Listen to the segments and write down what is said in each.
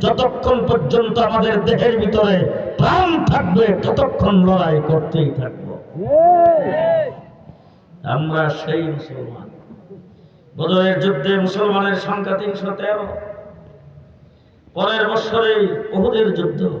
যতক্ষণ পর্যন্ত আমাদের দেহের ভিতরে প্রাণ থাকবে, ততক্ষণ লড়াই করতেই থাকব। আমরা সেই মুসলমান। বদরের যুদ্ধে মুসলমানের সংখ্যা তিনশো তেরো। পরের বছরেই বহুদের যুদ্ধ।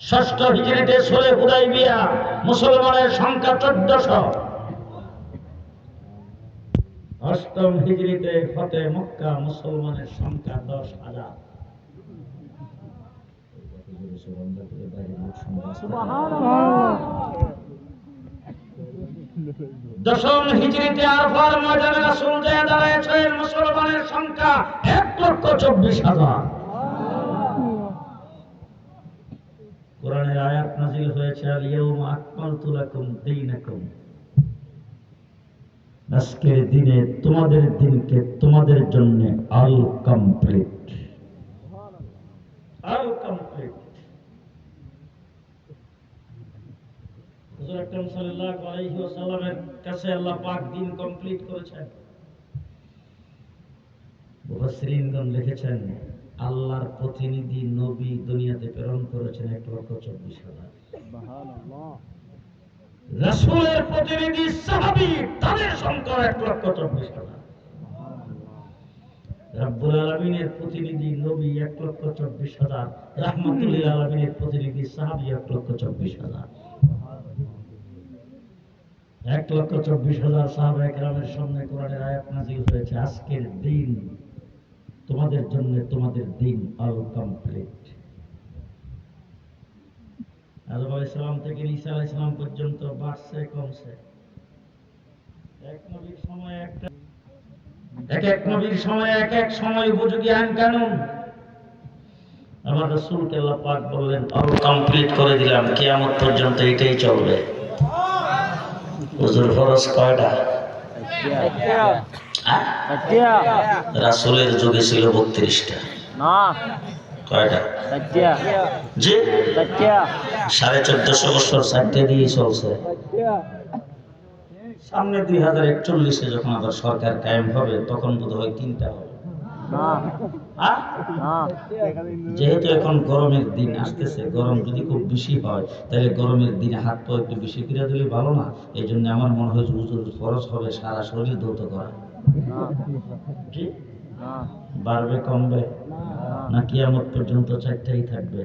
ষষ্ঠ হিজড়িতে সোলে হুদাই বিয়া, মুসলমানের সংখ্যা চোদ্দশো। অষ্টম হিজড়িতে ফতে মক্কা, মুসলমানের সংখ্যা দশ হাজার। দশম হিজড়িতে আরফার ময়দানে রাসূল দাঁড়িয়েছেন মুসলমানের সংখ্যা এক লক্ষ চব্বিশ হাজার। কোরআনের আয়াত নাজিল হয়েছে আকমালতু লাকুম দীনাকুম। আজকের দিনে তোমাদের দিনকে তোমাদের জন্য আল কমপ্লিট আল কমপ্লিট সাল্লাল্লাহু আলাইহি ওয়াসাল্লামের কাছে আল্লাহ পাক দিন কমপ্লিট করেছেন। মুফাসসিরিনগণ লিখেছেন আল্লাহর প্রতিনিধি নবী দুনিয়াতে প্রেরণ করেছেন এক লক্ষ চব্বিশ হাজার। রাসূলের প্রতিনিধি সাহাবী তাদের সংখ্যা এক লক্ষ চব্বিশ হাজার। রাব্বুল আলমিনের প্রতিনিধি নবী এক লক্ষ চব্বিশ হাজার। রাহমাতুল্লিল আলমিনের প্রতিনিধি সাহাবী এক লক্ষ চব্বিশ হাজার। এক লক্ষ চব্বিশ হাজার সাহাবা একরামের সামনে কোরআনের আয়াত নাজিল হয়েছে আজকের দিন। তোমাদের জন্য তোমাদের দিন অল কমপ্লিট আদম আলাইসালাম থেকে ঈসা আলাইসালাম পর্যন্ত বাড়ছে, কমছে। এক নবীর সময় একটা এক এক নবীর সময় এক এক সময় উপযোগী আইন কানুন। আমার রসুলকে আল্লাহ পাক বললেন অল কমপ্লিট করে দিলাম, কিয়ামত পর্যন্ত এটাই চলবে। হুজুর ফরজ কয়টা? রাসুলের যুগে ছিল বত্রিশটা। কয়টা? জি? সাড়ে চোদ্দশো বছর চারটে দিয়ে চলছে। সামনে দুই হাজার একচল্লিশে যখন আবার সরকার কায়েম হবে তখন বোধ হয় তিনটা হবে? যেহেতু এখন গরমের দিন আসতেছে গরম যদি খুব বেশি হয় তাহলে গরমের দিনে হাত পা একটু বেশি করে দিলে ভালো না। এই জন্য আমার মনে হয় হুজুর ফরজ হবে সারা শরীর ধৌত করা। জি? বাড়বে, কমবে? না, কিয়ামত পর্যন্ত চারটাই থাকবে।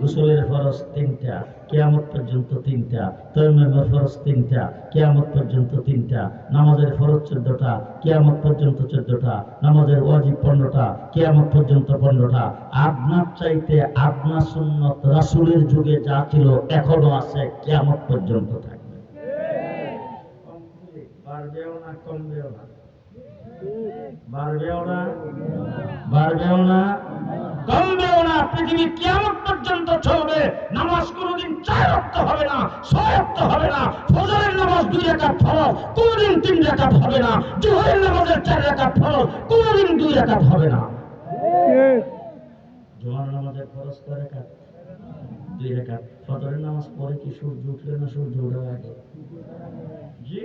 গোসলের ফরজ তিনটা, কিয়ামত পর্যন্ত তিনটা, তৈমের ফরজ তিনটা, কিয়ামত পর্যন্ত তিনটা, নামাজের ফরজ চোদ্দটা, কিয়ামত পর্যন্ত চোদ্দটা, নামাজের ওয়াজিব পনেরোটা, কিয়ামত পর্যন্ত পনেরোটা। আপনার চাইতে আপনার সুন্নত রাসূলের যুগে যা ছিল, এখনও আছে, কিয়ামত পর্যন্ত থাকবে। বাড়বেও না, কমবেও না। পর্যন্ত চলবে? নামাজ কোনোদিন চার রক্ত হবে না, ছয় রক্ত হবে না নামাজ দুই রাকাত ফরজ, কোনোদিন তিন রাকাত হবে না, জোহরের নামাজের চার রাকাত ফরজ, কোনোদিন দুই রাকাত হবে না। জোহর নামাজের ফরজ নামাজ পরে কি সূর্য উঠলে না সূর্য ওঠার আগে? জি?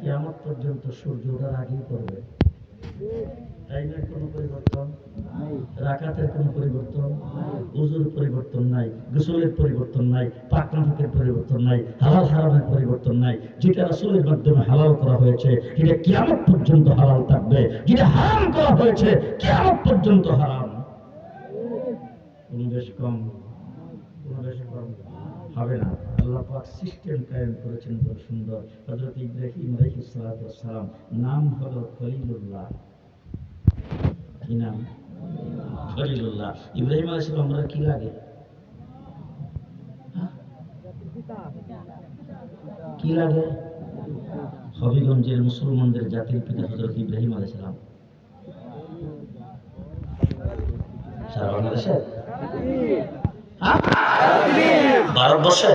কিয়ামত পর্যন্ত সূর্য ওঠার আগেই করবে টাইমের কোনো পরিবর্তন? রাকাতের কোনো পরিবর্তন? উজুর পরিবর্তন নাই গোসলের পরিবর্তন নাই পাকনাফকের পরিবর্তন নাই হালাল হারামের পরিবর্তন নাই যেটা রাসূলের মাধ্যমে হালাল করা হয়েছে এটা কিয়ামত পর্যন্ত হালাল থাকবে যেটা হারাম করা হয়েছে কিয়ামত পর্যন্ত হারাম। কোনো বেশ কম কোনো বেশি কম হবে না। আল্লাহ সিস্টেম কায়েম করেছেন খুব সুন্দর। হযরত ইব্রাহিম নাম হলো খলিলুল্লাহ। কি নাম? খলিলুল্লাহ। ইব্রাহিম আমরা কি লাগে? হ্যাঁ? কি লাগে? হবিগঞ্জের মুসলমানদের জাতির পিতা হজরত ইব্রাহিম আলাইসালাম সারা? ভারতবর্ষে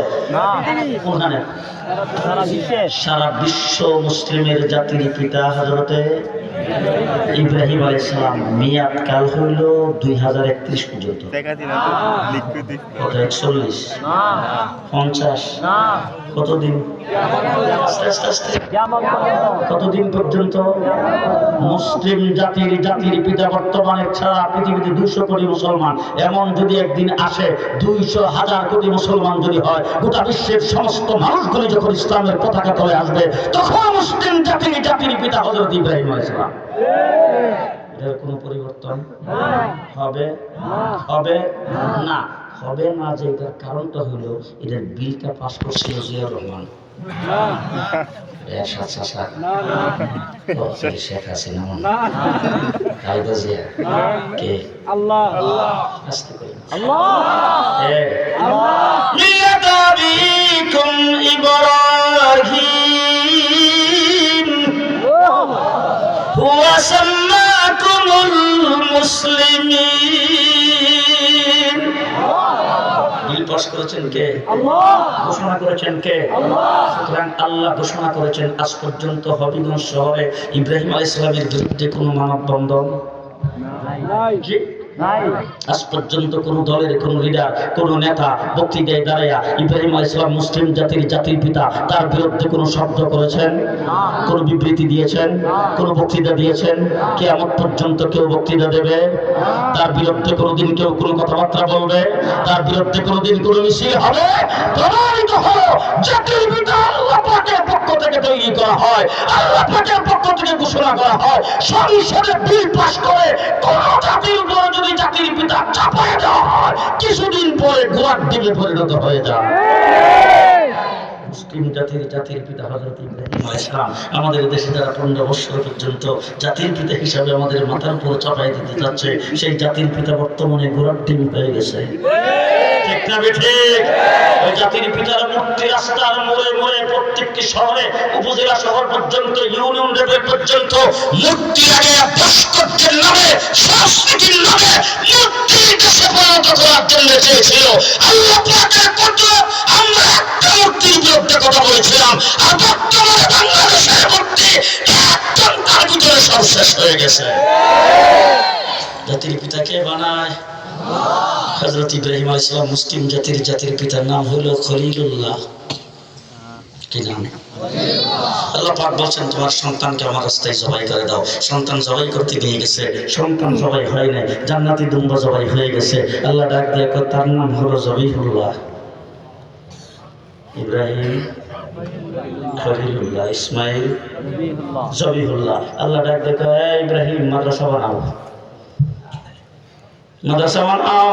সারা বিশ্ব। মুসলিমের জাতির পিতা হজরতে ইব্রাহিম আলাইসালাম মিয়াদ কাল হইল দুই হাজার একত্রিশ পর্যন্ত। একচল্লিশ পঞ্চাশ। কতদিন? আস্তে আস্তে কতদিন পর্যন্ত মুসলিম জাতির জাতির পিতা বর্তমানে ছাড়া পৃথিবীতে দুশো কোটি মুসলমান? এমন যদি একদিন আসে, দুইশো হাজার কোটি মুসলমান যদি হয়, গোটা বিশ্বের সমস্ত মানুষগুলি যখন ইসলামের পতাকা তলে আসবে, তখন মুসলিম জাতির জাতির পিতা হজরত ইব্রাহিম আলাইসালাম এটার কোনো পরিবর্তন হবে? হবে? না। হবে না যে এটার কারণটা হলো এটার বিলটা পাস করছিল জিয়া রহমান। চাচা। পাস করেছেন কে? ঘোষণা করেছেন কে? সুতরাং আল্লাহ ঘোষণা করেছেন আজ পর্যন্ত হবিগঞ্জ শহরে ইব্রাহিম আলাইসলামের সালামের বিরুদ্ধে কোনো মানববন্ধন? জি? আজ পর্যন্ত কোন দলের কোন লিডার কোন নেতা বক্তৃতায় ইব্রাহিম আলাইসালাম মুসলিম জাতির জাতির পিতা তার বিরুদ্ধে কোনো শব্দ করেছেন? কোন বিবৃতি দিয়েছেন? কোন বক্তৃতা দিয়েছেন? কেয়ামত পর্যন্ত কেউ বক্তৃতা দেবে? তার বিরুদ্ধে কোনোদিন কেউ কোনো কথাবার্তা বলবে? তার বিরুদ্ধে কোনোদিন কোনো মিছিল হবে? প্রমাণিত হলো জাতির পিতা আল্লাহ পাকের পক্ষ থেকে তৈরি করা হয়। আল্লাহ পাকের পক্ষ থেকে ঘোষণা করা হয়। সংসদে বিল পাস করে কোন জাতির উপরে যদি জাতির পিতা চাপায় দেওয়া কিছুদিন পরে গোয়ার দিকে পরিণত হয়ে যায়। মুসলিম জাতির জাতির পিতা হজরত ইব্রাহিম ইসলাম আমাদের দেশে যারা পনেরো বছর পর্যন্ত জাতির পিতা হিসাবে আমাদের মাথার উপর চাপাই দিতে যাচ্ছে, সেই জাতির পিতা বর্তমানে গোড়ার ডিম হয়ে গেছে। ঠিক না ঠিক? জাতির পিতার মূর্তি রাস্তার মোড়ে মোড়ে প্রত্যেকটি শহরে, উপজেলা শহর পর্যন্ত, ইউনিয়ন লেভেল পর্যন্ত মূর্তি লাগে ভাস্কর্যের নামে, সংস্কৃতির নামে মূর্তি দেশে পরিণত করার জন্য চেয়েছিল। আল্লাহ পাকের কত আমরা একটা মূর্তির বিরুদ্ধে কথা বলেছিলাম। আর বর্তমানে বাংলাদেশের মূর্তি একদম তার ভিতরে সব শেষ হয়ে গেছে। জাতির পিতাকে বানায় হজরত ইব্রাহিম আলাইসালাম মুসলিম জাতির জাতির পিতার নাম হলো খলিলুল্লাহ। কি নাম? হয় গেছে। আল্লাহ তার নাম ইব্রাহিম আল্লাহ ডাক কয়, ইব্রাহিম মাদ্রাসা বানাও। মাদ্রাসা বানাও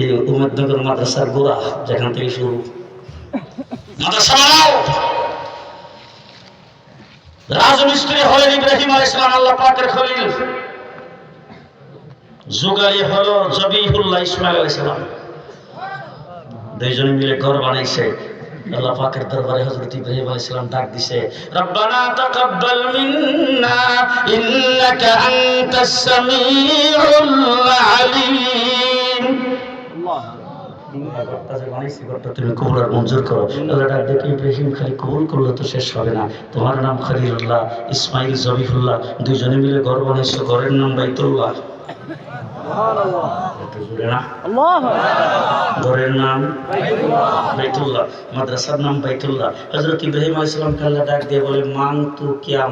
এই উমেদনগর মাদ্রাসার গোড়া যেখান থেকে শুরু। মাদ্রাসা বানাও রাজমিস্ত্রি হলেন ইব্রাহিম আলাইহিস সালাম, আল্লাহ পাকের খলিল। জুগারি হলো জবিহুল্লাহ ইসমাইল আলাইহিস সালাম। দুইজনে মিলে ঘর বানাইছে। আল্লাহ পাকের দরবারে হযরত ইব্রাহিম আলাইহিস সালাম ডাক দিছে রব্বানা তাকাব্বাল মিন্না ইন্নাকা আনতাস সামিউল আলিম। তুমি কবুল আর মঞ্জুর করো। আল্লাহ ডাক ডেকে ইব্রাহিম খালি কবুল করলে তো শেষ হবে না। তোমার নাম খলিলুল্লাহ ইসমাইল জবিহুল্লাহ দুইজনে মিলে ঘর বানাইছো ঘরের নাম বাইতুল্লাহ। ঘরের নাম মাদ্রাসার নাম বলে, মান তু কিয়া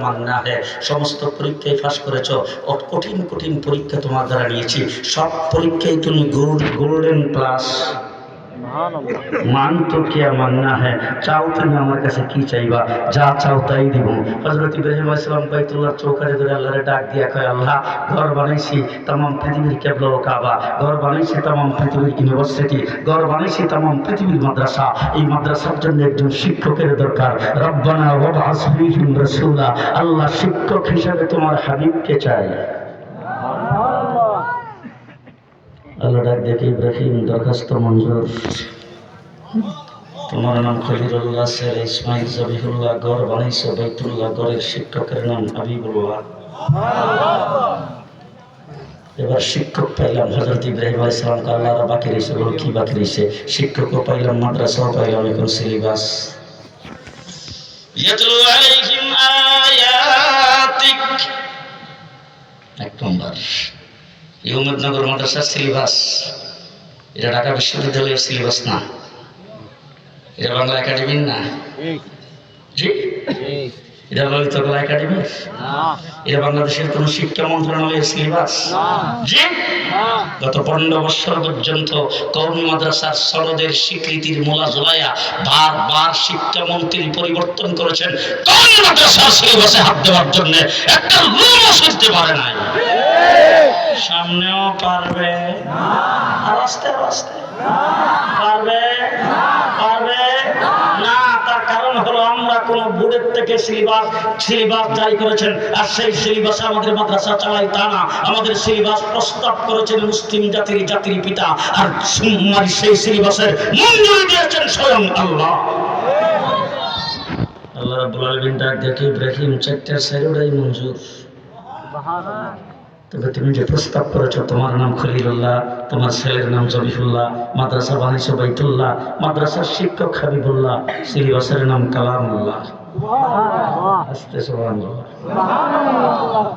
হে সমস্ত করেছ কঠিন কঠিন পরীক্ষা তোমার দ্বারা নিয়েছি। সব পরীক্ষায় তুমি গোল্ডেন ক্লাস মান তো কিয়া মান্না হ্যাঁ চাও তুমি আমার কাছে কি চাইবা? যা চাও তাই দিব। হজরত ইব্রাহিম আসলাম বাইতুল্লাহ চৌকারে ধরে আল্লাহরে ডাক দিয়া কয়, আল্লাহ, ঘর বানাইছি তাম পৃথিবীর কেবল কাবা, ঘর বানাইছি তাম পৃথিবীর ইউনিভার্সিটি, ঘর বানাইছি তাম পৃথিবীর মাদ্রাসা। এই মাদ্রাসার জন্য একজন শিক্ষকের দরকার। রব্বানা ওয়াবআস ফীহিম রাসূলা, আল্লাহ শিক্ষক হিসাবে তোমার হাবিবকে চাই। আল্লাহ ডাক দেখে ইব্রাহিম দরখাস্ত মঞ্জুর। তোমার নাম খলিলুল্লাহ স্যার ইসমাইল জবিহুল্লাহ গড় বানাইছো বাইতুল্লাহ গড়ের শিক্ষকের নাম হাবিবুল্লাহ। এবার শিক্ষক পাইলাম হজরত ইব্রাহিম আলাই সালামকে আল্লাহরা বাকি রয়েছে বলো কি বাকি রয়েছে শিক্ষকও পাইলাম মাদ্রাসাও পাইলাম এখন সিলেবাস এক নম্বর। এই উমেদনগর মাদ্রাসার সিলেবাস। এটা ঢাকা বিশ্ববিদ্যালয়ের সিলেবাস না। এটা বাংলা একাডেমির না। জি? এটা ললিত কলা একাডেমি এটা বাংলাদেশের কোন শিক্ষা মন্ত্রণালয়ের সিলেবাস? জি? গত পনেরো বছর পর্যন্ত কৌমি মাদ্রাসার সনদের স্বীকৃতির মোলা জোলাইয়া বারবার শিক্ষামন্ত্রী পরিবর্তন করেছেন। কৌমি মাদ্রাসার সিলেবাসে হাত দেওয়ার জন্য একটা লোমও সইতে পারে নাই। সামনেও পারবে। আস্তে আস্তে। পারবে? পারবে? না তার কারণ হলো আমরা কোন বোর্ডের থেকে সিলেবাস সিলেবাস জারি করেছেন আর সেই সিলেবাসে আমাদের মাদ্রাসা চালাই তা না। আমাদের সিলেবাস প্রস্তাব করেছেন মুসলিম জাতির জাতির পিতা আর সেই সিলেবাসের মঞ্জুরি দিয়েছেন স্বয়ং আল্লাহ। আল্লাহ রাব্বুল আলামিন ডাক দেখে ইব্রাহিম চারটার সাইডটাই মঞ্জুর। তবে তুমি যে প্রস্তাব করেছ তোমার নাম খলিলুল্লাহ তোমার ছেলের নাম জবিফুল্লাহ মাদ্রাসা বানিয়েছো বাইতুল্লাহ মাদ্রাসার শিক্ষক হাবিবুল্লাহ সিলেবাসের নাম কালামুল্লাহ।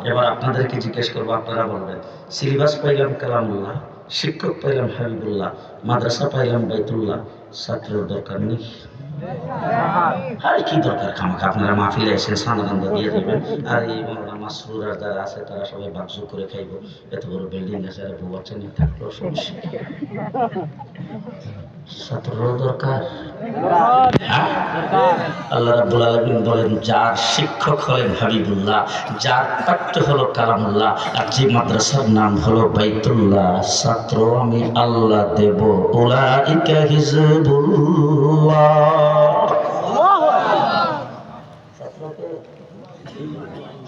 এবার আপনাদেরকে জিজ্ঞেস করব আপনারা বলবেন সিলেবাস পাইলাম কালামুল্লাহ শিক্ষক পাইলাম হাবিবুল্লাহ মাদ্রাসা পাইলাম বাইতুল্লাহ ছাত্রের দরকার নেই। আর কি দরকার খামাখা আপনারা মাহফিলে এসে সানানন্দ দিয়ে দেবেন। আর এই মৌলানা আর যারা আছে, তারা সবাই বাকজু করে খাইব। এত বড় বিল্ডিং আছে, আর বউ বাচ্চা নিয়ে থাকলেও সমস্যা? দরকার। হ্যাঁ? আল্লাহ বলেন, যার শিক্ষক যার আর যে নাম হলো বাইতুল্লাহ, ছাত্র আমি আল্লাহ দেব। হিজবুল্লাহ ছাত্রকে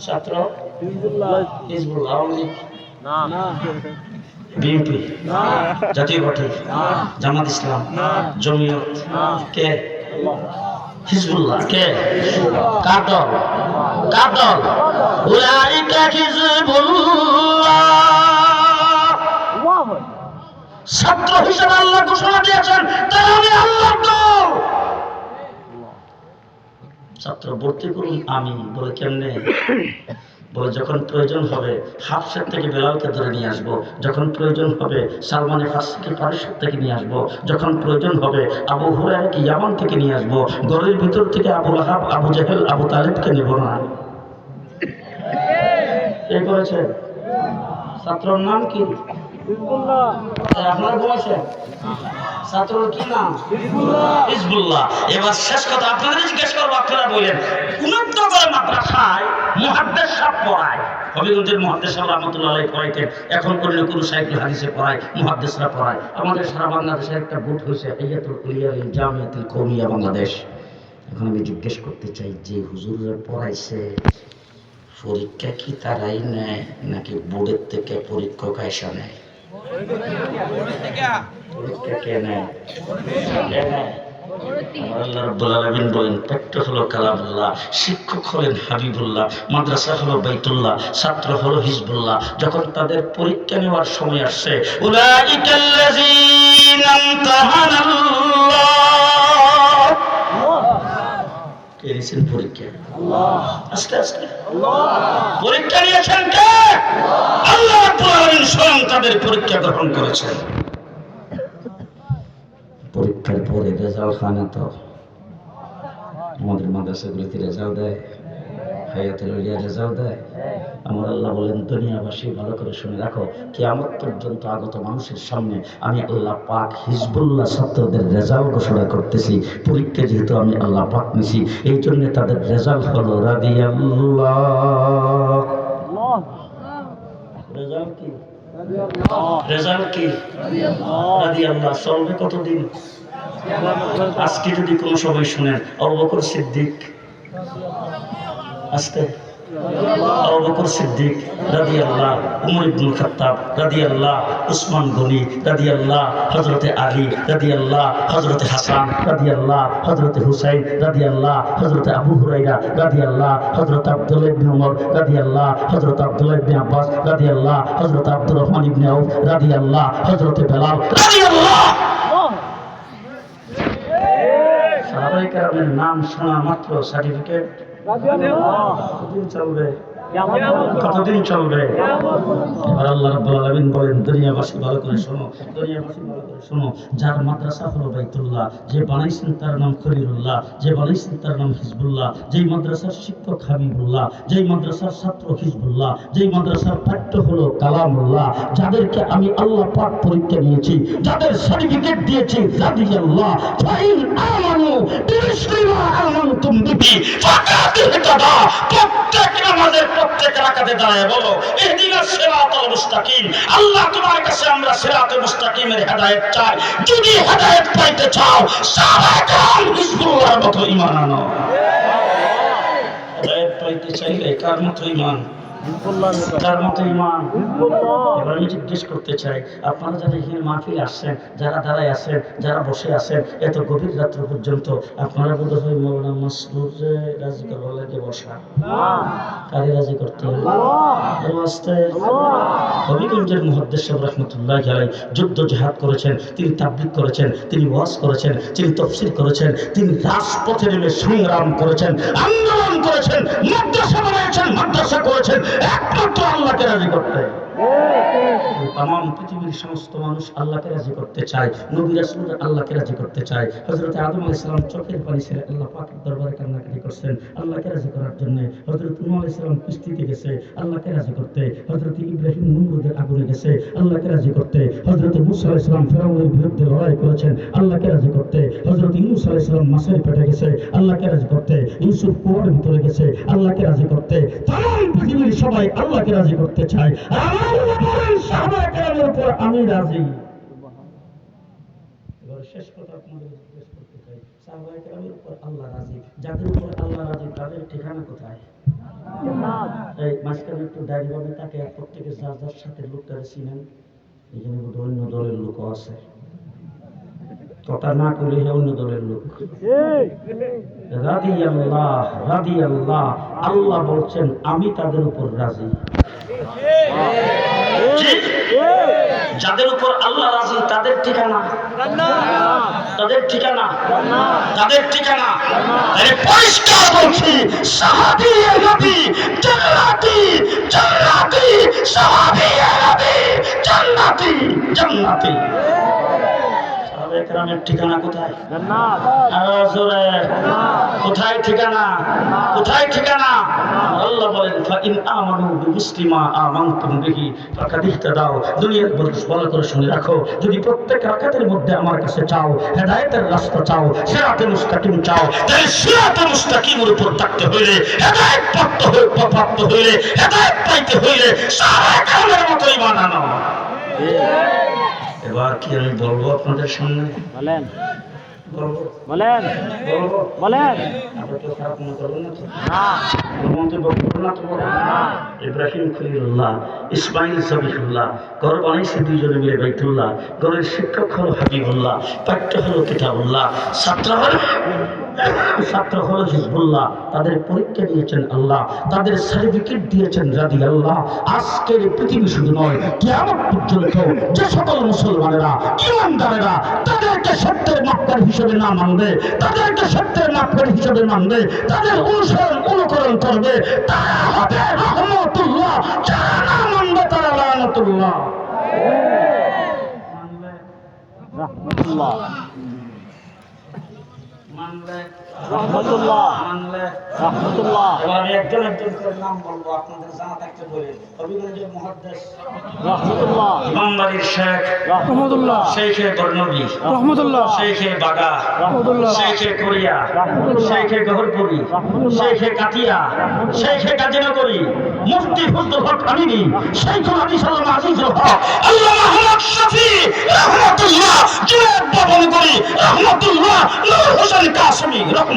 ছাত্র বিএনপি? জাতীয় পার্টি? জামাত ইসলাম? জমিয়ত? কে? হিজবুল্লাহ কে? কার দল কার দল উলাইকা হিজবুল্লাহ। ছাত্র হিসেবে আল্লাহ ঘোষণা দিয়েছেন, তারা আমি আল্লাহর দল। ছাত্র, ভর্তি করুন, আমি। বলে কেমনে? বলে যখন প্রয়োজন হবে, হাফসের থেকে বেলালকে ধরে নিয়ে আসব। যখন প্রয়োজন হবে সালমানের ফার্সিকে পারিসের থেকে নিয়ে আসব। যখন প্রয়োজন হবে, আবু হুরায়কে ইয়ামান থেকে নিয়ে আসব। গরের ভিতর থেকে আবু লাহাব, আবু জাহেল, আবু তালেবকে নেব না। কে করেছে? ছাত্রর নাম কি? এই আপনার বলেছে ছাত্রর কি নাম? হিজবুল্লাহ। এবার শেষ কথা জিজ্ঞেস করব আপনারা বলেন উন্নতগড় মাদ্রাসায় মুহাদ্দেস সাহেব পড়ায়। হবিগঞ্জের মহাদ্দেশ সাহেব রহমতুল্লাহ আলাই পড়াইতেন। এখন করলে কোনো সাইকেল হাদিসে পড়ায় মুহাদ্দেসরা পড়ায়। আমাদের সারা বাংলাদেশে একটা বুট হয়েছে ইয়াতুল উলিয়াল জামিয়াতুল কৌমিয়া বাংলাদেশ। এখন আমি জিজ্ঞেস করতে চাই যে হুজুররা পড়াইছে পরীক্ষা কি তারাই নেয় নাকি বোর্ডের থেকে পরীক্ষক আয়সা নেয়? শিক্ষক হলেন হাবিবুল্লাহ, মাদ্রাসা হলো বাইতুল্লাহ, ছাত্র হলো হিজবুল্লাহ। যখন তাদের পরীক্ষা নেওয়ার সময় আসছে নিয়েছেন পরীক্ষা। আস্তে আস্তে। পরীক্ষা নিয়েছেন কে? আল্লাহ স্বয়ং তাদের পরীক্ষা গ্রহণ করেছেন। পরীক্ষার পরে রেজাল্ট হয় না তো। আমাদের মাদ্রাসাগুলিতে রেজাল্ট দেয় হায়াতের রেজাল্ট দেয়। আমার আল্লাহ বলেন, দুনিয়াবাসী, ভালো করে শুনে রাখো, কেয়ামত পর্যন্ত আগত মানুষের সামনে আমি আল্লাহ পাক হিজবুল্লাহ ছাত্রদের রেজাল্ট ঘোষণা করতেছি। পরীক্ষা যেহেতু আমি আল্লাহ পাক নিছি, এই জন্য তাদের রেজাল্ট হলো রাদি আল্লাহ আজকে যদি কোনো সবাই শুনেন অবকর সিদ্দিক আস্তে আবু বকর সিদ্দিক রাদিয়াল্লাহ উমর ইবনুল খাত্তাব রাদিয়াল্লাহ উসমান গনি রাদিয়াল্লাহ হযরতে আলী রাদিয়াল্লাহ হযরতে হাসান রাদিয়াল্লাহ হযরতে হুসাইন রাদিয়াল্লাহ হযরতে আবু হুরাইরা রাদিয়াল্লাহ হযরত আব্দুল্লাহ ইবনে ওমর রাদিয়াল্লাহ হযরত আব্দুল্লাহ ইবনে আব্বাস রাদিয়াল্লাহ হযরত আব্দুর রহমান ইবনে আউফ রাদিয়াল্লাহ হযরতে বেলাল রাদিয়াল্লাহ সাহাবায়ে কেরামের নাম শোনা মাত্র সার্টিফিকেট কতদিন চলবে কতদিন চলবে? এবার আল্লাহ রাব্বুল আলামিন বলেন, দুনিয়াবাসী ভালো করে শোনো, দুনিয়াবাসী ভালো করে শোনো। যার মাদ্রাসা হলো বাইতুল্লাহ, যে বানাইছেন তার নাম খলিলুল্লাহ, যে বানাইছেন তার নাম হিজবুল্লাহ, যেই মাদ্রাসার শিক্ষক হাবিবুল্লাহ, যেই মাদ্রাসার ছাত্র হিজবুল্লাহ, যেই মাদ্রাসার পাঠ্য হলো কালামুল্লাহ, যাদেরকে আমি আল্লাহ পাক পরীক্ষা নিয়েছি যাদের সার্টিফিকেট দিয়েছি রাদিয়াল্লাহ ফাইন আমানু বিমিসলিমা আমানতুম বিহি ফাকাদ ইহতাদা প্রত্যেক নামাজের প্রত্যেক রাকাতে দাঁড়ায়, বলো ইহদিনা সিরাতাল মুস্তাকিম। আল্লাহ তোমার কাছে আমরা সিরাতুল মুস্তাকিমের হেদায়েত চাই। যদি হেদায়েত পাইতে চাও, সারাকাল হিজবুল্লাহর মতো ঈমান আনো। হেদায়েত পাইতে চাইলে কার মতো ঈমান? জিজ্ঞেস করতে আপনারা আসছেন, যারা দাঁড়ায় যারা বসে আছেন গভীর পর্যন্ত আপনারা বসা। রাজি করতে যুদ্ধ জেহাদ করেছেন, তিনি তাবলিগ করেছেন, তিনি ওয়াজ করেছেন, তিনি তফসিল করেছেন, তিনি রাজপথে নেমে সংগ্রাম করেছেন, আন্দোলন করেছেন করেছেন একমাত্র আল্লাহকে রাজি করতে। তাম পৃথিবীর সমস্ত মানুষ আল্লাহকে রাজি করতে চায়, নবী রাসূলরা আল্লাহকে রাজি করতে চায়। হযরত আদম আলাইহিস সালাম চোখের পানি ছেড়ে আল্লাহ পাকের দরবারে কান্নাকাটি করছেন। আল্লাহকে রাজি করার জন্য হযরত নূহ আলাইহিস সালাম কিস্তিতে গেছে, আল্লাহকে রাজি করতে। হযরত ইব্রাহিম নমরুদের আগুনে গেছে, আল্লাহকে রাজি করতে। হযরত মুসা আলাইহিস সালাম ফেরাউনের বিরুদ্ধে লড়াই করেছেন, আল্লাহকে রাজি করতে। হযরত ইউনূস আলাইহিস সালাম মাছের পেটে গেছে, আল্লাহকে রাজি করতে। ইউসুফ কুয়ার ভিতরে গেছে, আল্লাহকে রাজি করতে। তাম পৃথিবীর সবাই আল্লাহকে রাজি করতে চায়। আমার সাহাবায়ে উপর আমি রাজি। শেষ কথা আপনাদের জিজ্ঞেস করতে চাই। কেরামের উপর আল্লাহ রাজি। যাদের উপর আল্লাহ রাজি, তাদের ঠিকানা কোথায়? এই একটু হবে তাকে প্রত্যেকে যার যার সাথে চিনেন অন্য দলের আছে। কথা না করলে অন্য দলের লোক। রাদি আল্লাহ রাদি আল্লাহ আল্লাহ বলছেন, আমি তাদের উপর রাজি? যাদের উপর আল্লাহ রাজি, তাদের ঠিকানা। তাদের ঠিকানা। তাদের ঠিকানা। পরিষ্কার বলছি, সাহাবি নবী, জান্নাতি জান্নাতি, সাহাবি নবী, জান্নাতি জান্নাতি। কেরামের ঠিকানা কোথায়? কোথায় ঠিকানা? কোথায় ঠিকানা? আল্লাহ বলেন ফাইন আমানু বিমিসলিমা আমানতুম বিহি ফাকাদ ইহতাদাও দুনিয়ার মানুষ করে শুনে রাখো যদি প্রত্যেক রাকাতের মধ্যে আমার কাছে চাও হেদায়েতের রাস্তা চাও সিরাতে মুস্তাকিম চাও তাহলে সিরাতে মুস্তাকিমের উপর থাকতে হইলে হেদায়েত প্রাপ্ত হয়ে প্রাপ্ত হইলে হেদায়েত পাইতে হইলে সারা কালের মতো ঈমান আনো। এবার কি আমি বলব আপনাদের সামনে? বলেন। বলেন। বলেন। আমরা তো খারাপ মনে করবেন না না। মন্ত্রী বক্তব্য না তো বলেন। ইব্রাহিম খলিলুল্লাহ ইসমাইল সবিহুল্লাহ ঘর বানাইছে দুইজনে মিলে বাইতুল্লাহ ঘরের শিক্ষক হলো হাবিবুল্লাহ পাঠ্য হলো কিতাবুল্লাহ ছাত্র হলো ছাত্র হলো হিজবুল্লাহ। তাদের পরীক্ষা দিয়েছেন আল্লাহ তাদের সার্টিফিকেট দিয়েছেন রাদি আল্লাহ। আজকের পৃথিবী শুধু নয় কেমন পর্যন্ত যে সকল মুসলমানেরা ইমানদারেরা তাদেরকে সত্যের মাপকার হিসেবে না মানবে তাদেরকে সত্যের মাপকার হিসেবে মানবে তাদের অনুসরণ অনুকরণ করবে তারা হবে রহমতুল্লাহ যারা না মানবে তারা লানতুল্লাহ মানবে রহমতুল্লাহ। রহমতুল্লাহ। এবার আমি একজন একজন করে নাম বলব আপনাদের জানা থাকতে বলে। হবিগঞ্জের মহাদ্দেশ রহমতুল্লাহ। ইমামবাড়ির শেখ। রহমতুল্লাহ। শেখে বর্ণবী। রহমতুল্লাহ। শেখে বাগা। রহমতুল্লাহ। শেখে কোরিয়া। শেখে গহরপুরি শেখে কাতিয়া। শেখে কাজিনগরী। মুফতি ফজলুল হক আমিনী শেখুল হাদিস আল্লামা আজিজুল হক আল্লামা আহমদ শফি। রহমাতুল্লাহ। জুয়েদ বাবন করি রহমাতুল্লাহ। নূর হোসেন কাসমি। রহমাতুল্লাহ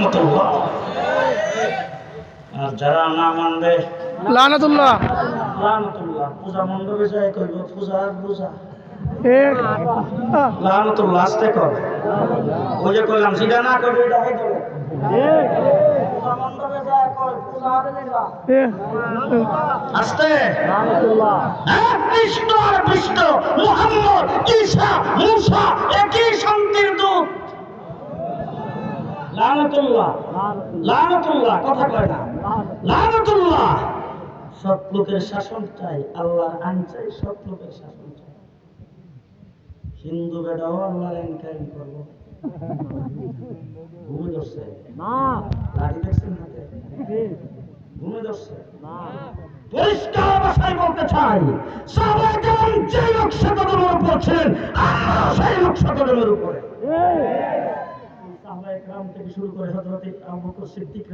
আর যারা না মানবে লানাতুল্লাহ। লানতুল্লাহ পূজা মণ্ডপে যায় কইব পূজা এক আহ, লানতুল্লাহ আসতে কর। ওই যে কইলাম সেটা না করবে এটা হয়ে পূজা মণ্ডপে যায় কই পূজা এক আসতে। হ্যাঁ, কৃষ্ণ আর কৃষ্ণ মোহাম্মদ ঈসা মুসা একই শান্তির দূত। লানতুল্লাহ লানতুল্লাহ কথা কয় না। লানতুল্লাহ সৎ লোকের শাসন চাই আল্লাহর আইন চাই সৎ লোকের শাসন চাই। হিন্দু বেটাও আল্লাহর আইন কায়েম করব। ঘুমে ধরছে। লাঠি দেখছেন হাতে? ঘুমে ধরছে। পরিষ্কার ভাষায় বলতে চাই সাহাবায়ে কেরাম যে নকশা কদমের উপর ছিলেন আমরা সেই নকশা কদমের উপরে। সাহাবায়ে থেকে শুরু করে সিদ্দিক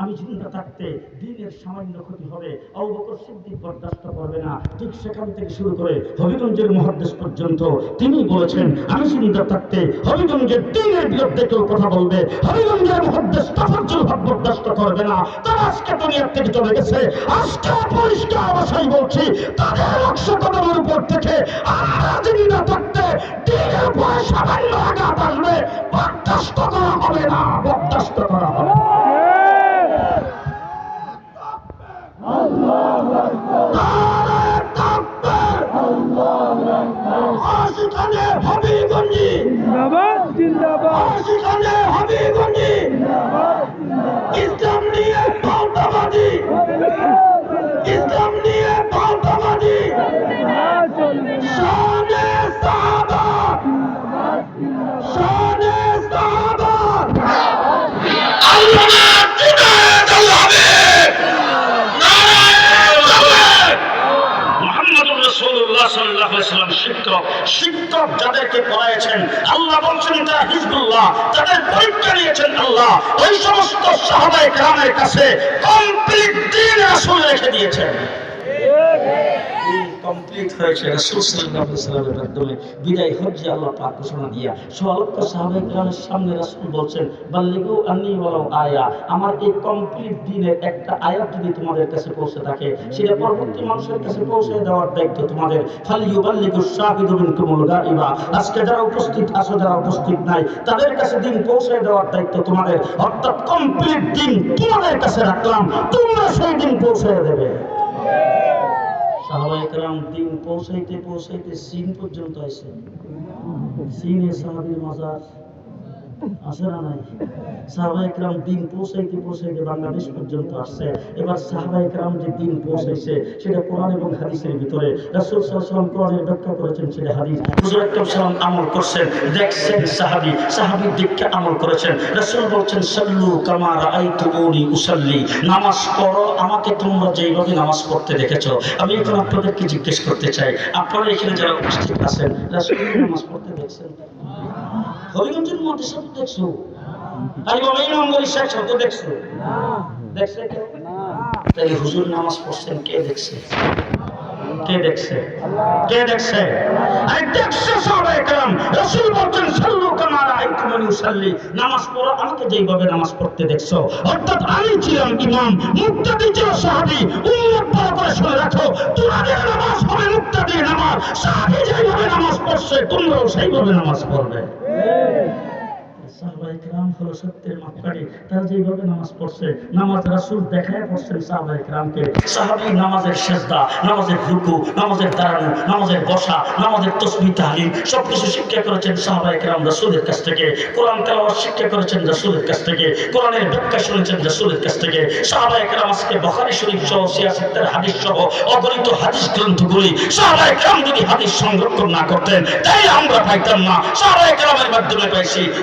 আমি জিন্দা থাকতে দ্বীনের সামান্য ক্ষতি হবে সিদ্দিক বরদাস্ত করবে না। ঠিক সেখান থেকে শুরু করে হবিগঞ্জের মুহাদ্দিস পর্যন্ত তিনি বলেছেন, আমি জিন্দা থাকতে হবিগঞ্জের দ্বীনের বিরুদ্ধে কেউ কথা বলবে, হবিগঞ্জের মুহাদ্দিস তাফাজ্জুল হক বরদাস্ত করবে না। তারা আজকে থেকে চলে গেছে, আজকে পরিষ্কার ভাষায় বলছি, তাদের উপর থেকে আমরা জিন্দা থাকতে উপরে সামান্য আঘাত আসবে বরদাস্ত করা হবে না বরদাস্ত করা হবে না। শিক্ষক যাদেরকে পড়াইছেন আল্লাহ বলছেন এটা হিজবুল্লাহ যাদের পরীক্ষা নিয়েছেন আল্লাহ, ওই সমস্ত সাহাবায়ে গ্রামের কাছে কমপ্লিট দিন রাসূল রেখে দিয়েছেন। যারা উপস্থিত আছো, যারা উপস্থিত নাই, তাদের কাছে দিন পৌঁছে দেওয়ার দায়িত্ব তোমাদের। অর্থাৎ কমপ্লিট দিন তোমাদের কাছে রাখলাম। তোমরা সেই দিন পৌঁছে দেবে। সাহাবায়ে কেরাম দিন পৌঁছাইতে পৌঁছাইতে চীন পর্যন্ত আসে চীনে সাহাবির মাজার উসাল্লি। নামাজ পড়ো, আমাকে তোমরা যেইভাবে নামাজ পড়তে দেখেছ। আমি এখন আপনাদেরকে জিজ্ঞেস করতে চাই, আপনারা এখানে যারা উপস্থিত আছেন নামাজ পড়তে দেখছেন? হরিগঞ্জের মধ্যে সব দেখছ? আরে বাবা ইমাম শব্দ দেখছ? দেখছে তাহলে হুজুর নামাজ পড়ছেন? কে দেখছে? কে দেখছে? কে দেখছে? আরে দেখছে সবাই কালাম রাসূল বলছেন সাল্লু কামা রাআইতুমুনি উসাল্লি নামাজ পড়ো আমাকে যেইভাবে নামাজ পড়তে দেখছ অর্থাৎ আমি ছিলাম ইমাম মুক্তাদি ছিল সাহাবী। উম্মত ভালো করে শুনে রাখো তোমাদের নামাজ হবে মুক্তাদি নামাজ। সাহাবী যেইভাবে নামাজ পড়ছে তোমরাও সেইভাবে নামাজ পড়বে। ঠিক সাহাবী সংরক্ষণ না করতেন তাই আমরা পাইতাম না। কেরামের মাধ্যমে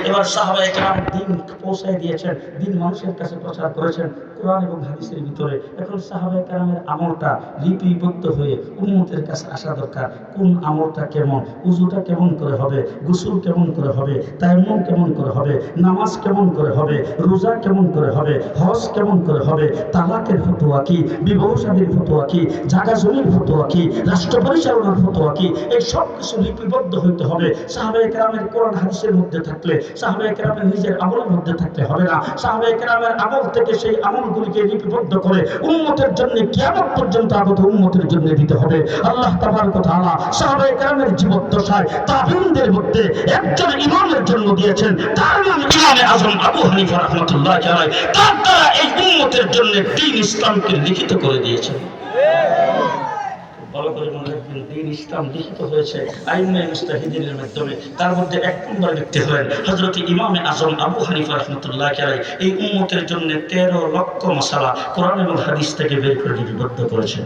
এবার সাহাবায়ে কেরাম দিন পৌঁছায় দিয়েছেন দিন মানুষের কাছে প্রচার করেছেন। কোরআন এবং হাদিসের ভিতরে এখন সাহাবায়ে কেরামের আমলটা লিপিবদ্ধ হয়ে উম্মতের কাছে আসা দরকার। কোন আমলটা কেমন? উজুটা কেমন করে হবে? গোসল কেমন করে হবে? তায়াম্মুম কেমন করে হবে? নামাজ কেমন করে হবে? রোজা কেমন করে হবে? হজ কেমন করে হবে? তালাকের ফতোয়া কি? বিবাহ শাদীর ফতোয়া কি? জাগা জমির ফতোয়া কি? রাষ্ট্র পরিচালনার ফতোয়া কি? এই সব কিছু লিপিবদ্ধ হইতে হবে। সাহাবায়ে কেরামের কোরআন হাদিসের মধ্যে থাকলে, সাহাবায়ে কেরামের নিজের আমলের মধ্যে থাকতে হবে না। সাহাবে কেরামের আমল থেকে সেই আমলগুলিকে লিপিবদ্ধ করে উম্মতের জন্য কেমন পর্যন্ত আগত উম্মতের জন্য দিতে হবে। আল্লাহ তাবার কথা তাআলা সাহাবায়ে কেরামের জীবদ্দশায় তাবিনদের মধ্যে একজন ইমামের জন্ম দিয়েছেন। তার নাম ইমামে আজম আবু হানিফা রহমতুল্লাহ তার দ্বারা এই উম্মতের জন্য দিন ইসলামকে লিখিত করে দিয়েছেন। দিন ইসলাম লিখিত হয়েছে আইনে মুস্তাহিদিনের মাধ্যমে। তার মধ্যে এক নম্বর ব্যক্তি হলেন হজরত ইমামে আজম আবু হানিফা রহমতুল্লাহ আলাই এই উম্মতের জন্য তেরো লক্ষ মশালা কোরআন এবং হাদিস থেকে বের করে লিপিবদ্ধ করেছেন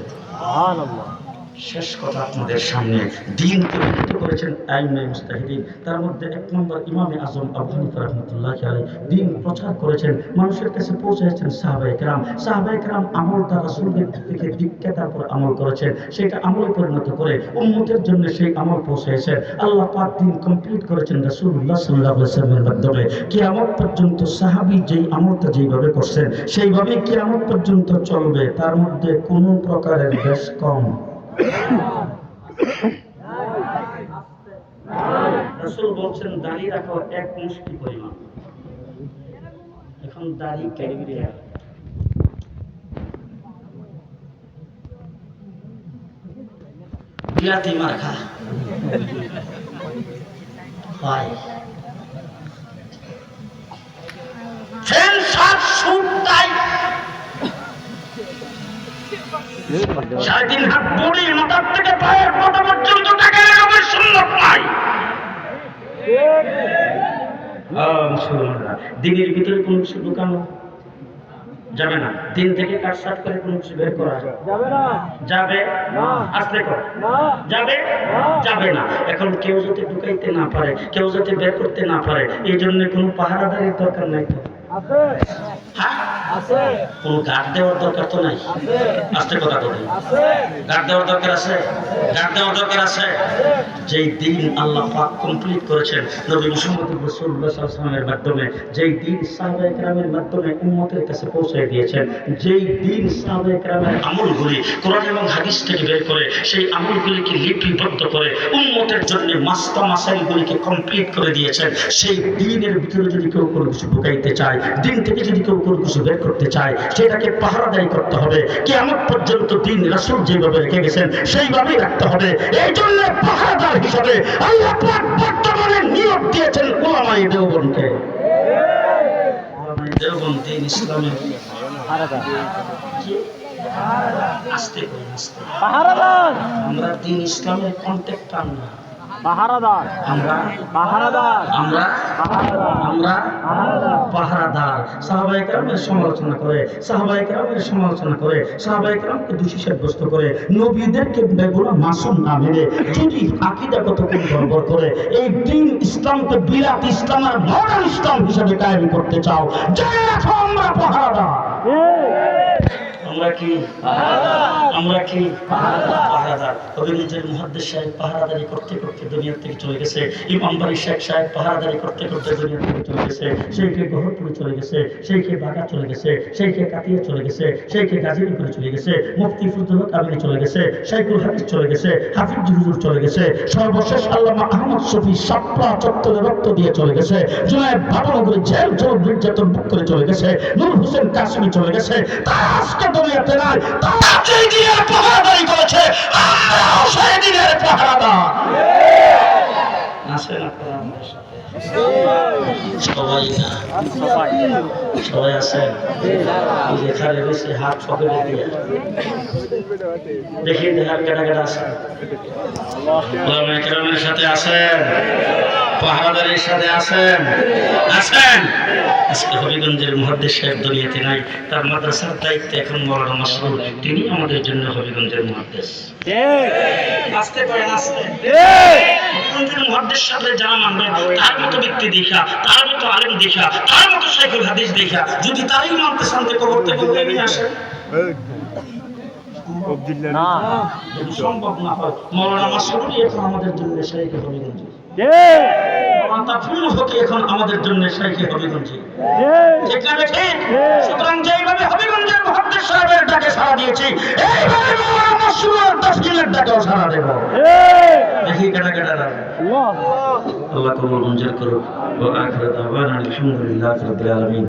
শেষ কথা আপনাদের সামনে দিন লিখিত করেছেন আইনে মুস্তাহিদিন। তার মধ্যে এক নম্বর ইমামে আজম আবু হানিফা রহমতুল্লাহ আলাই দিন প্রচার করেছেন। মানুষের কাছে পৌঁছেছেন সাহাবাই কেরাম। সাহাবাই কেরাম আমল তার রাসূলদের থেকে দীক্ষা তারপর আমল করেছেন। সেটা আমলে পরিণত করে উম্মতের জন্য সেই আমল পৌঁছেছেন আল্লাহ পাক দিন কমপ্লিট করেছেন রাসূলুল্লাহ সাল্লাল্লাহু আলাইহি ওয়াসাল্লামের মাধ্যমে। কিয়ামত পর্যন্ত সাহাবী যেই আমলটা যেইভাবে করছেন সেইভাবে কিয়ামত পর্যন্ত চলবে। তার মধ্যে কোনো প্রকারের বেশ কম রাসূল বলছেন দাড়ি রাখো এক মুষ্টি পরিমাণ। এখন দাড়ি কেটে বিলাতি মার্কা হয়। সাড়ে তিন হাত বড়ি মাথার থেকে পায়ের পাতা পর্যন্ত টাকা এরকমের সুন্দর নাই দিনের ভিতরে কোনো কিছু ঢুকানো যাবে না। দিন থেকে কাটসাট করে কোনো কিছু বের করা যাবে না। যাবে? কর। যাবে? না। যাবে না। এখন কেউ যদি ঢুকাইতে না পারে কেউ যদি বের করতে না পারে এই জন্য কোনো পাহারাদারির দরকার নাই তো। আছে। কোনো গার্ড দেওয়ার দরকার তো নাই। আসতে কথা বলি গার্ড দেওয়ার দরকার আছে? গার্ড দেওয়ার দরকার আছে? যেই দিন আল্লাহ পাক কমপ্লিট করেছেন নবী মুহাম্মদ রাসূলুল্লাহ সাল্লাল্লাহু মাধ্যমে যেই দিন মাধ্যমে উম্মতের কাছে পৌঁছে দিয়েছেন যেই দিন আমলগুলি কোরআন এবং হাদিস থেকে বের করে সেই আমলগুলিকে লিপিবদ্ধ করে উম্মতের জন্য মাস্তা মাসাইলগুলিকে কমপ্লিট করে দিয়েছেন সেই দিনের ভিতরে যদি কেউ কোনো কিছু ঢুকাইতে চায় দিন থেকে যদি কেউ কোনো কিছু বের করতে চায় সেটাকে পাহারা পাহারাদারি করতে হবে। কেমন পর্যন্ত দিন রাসুল যেভাবে রেখে গেছেন সেইভাবেই রাখতে হবে। এই জন্য পাহারাদার হিসাবে আল্লাহ বর্তমানে নিয়োগ দিয়েছেন ওলামাই দেওবনকে দেওবন দিন ইসলামের আমরা দিন ইসলামের কন্টেক্ট পান না। পাহারাদার আমরা পাহারাদার আমরা পাহারাদার আমরা পাহারাদার সাহাবায়ে কেরামের সমালোচনা করে সাহাবায়ে কেরামের সমালোচনা করে সাহাবায়ে কেরামকে দোষী সাব্যস্ত করে নবীদেরকে বেগুনা মাসুম না মেনে যদি আকীদাগত কোন গড়বড় করে এই দিন ইসলামকে বিরাট ইসলাম আর মডার্ন ইসলাম হিসেবে কায়েম করতে চাও জেনে রাখো আমরা পাহারাদার আমরা কি আমরা কি পাহারাদার কবিরগঞ্জের মুহাদ্দিস সাহেব পাহারাদারি করতে করতে দুনিয়া থেকে চলে গেছে ইমাম বাড়ি শেখ সাহেব পাহারাদারি করতে করতে দুনিয়া থেকে চলে গেছে সেইকে গহরপুরে চলে গেছে সেইকে বাগা চলে গেছে সেইকে কাতিয়া চলে গেছে সেইকে গাজীপুরে চলে গেছে মুফতি ফজলুল কামিনী চলে গেছে শাইকুল হাদিস চলে গেছে হাফিজ হুজুর চলে গেছে সর্বশেষ আল্লামা আহমদ শফি সাপলা চত্বরে রক্ত দিয়ে চলে গেছে জুনায়েদ ভাবনগরে জেল জল নির্যাতন বুক করে চলে গেছে নূর হোসেন কাশ্মী চলে গেছে তারা আজকে দুনিয়াতে নাই, তারা যেই দিনের পাহারাদারি করেছে, আমরাও সেই দিনের পাহারাদার। আছে আপনারা সবাই সবাই আছেন? দেখি দেখার কেটা কেটা আছেন সাথে আছেন? পাহারাদারের সাথে আছেন? আছেন? আজকে হবিগঞ্জের মহাদেশ সাহেব দুনিয়াতে নাই তার মাদ্রাসার দায়িত্বে এখন মৌলানা মাসরুর তিনি আমাদের জন্য হবিগঞ্জের মহাদেশ আসতে পারেন আসতে মহাদেশ আমাদের সাথে যারা মানবে তার মতো ব্যক্তি দেখা তার মতো আলেম দেখা তার মতো শেখুল হাদিস দেখা যদি তারই মানতে শান্তি কবর থেকে নিয়ে আসে সম্ভব না হয় মৌলানা মাসুদই এখন আমাদের জন্য শেখে হবিগঞ্জে এখন আমাদের জন্য শেখে হবিগঞ্জে। ঠিক না ঠিক সুতরাং যেইভাবে হবিগঞ্জের মহাদ্দেশ সাহেবের ডাকে সাড়া দিয়েছি এইভাবে মৌলানা মাসুদের তসজিলের ডাকেও সাড়া দেব। দেখি কেটা কেটা ডাকে আল্লাহ কবুল মঞ্জুর করুক। আলহামদুলিল্লাহি রাব্বিল আলামিন।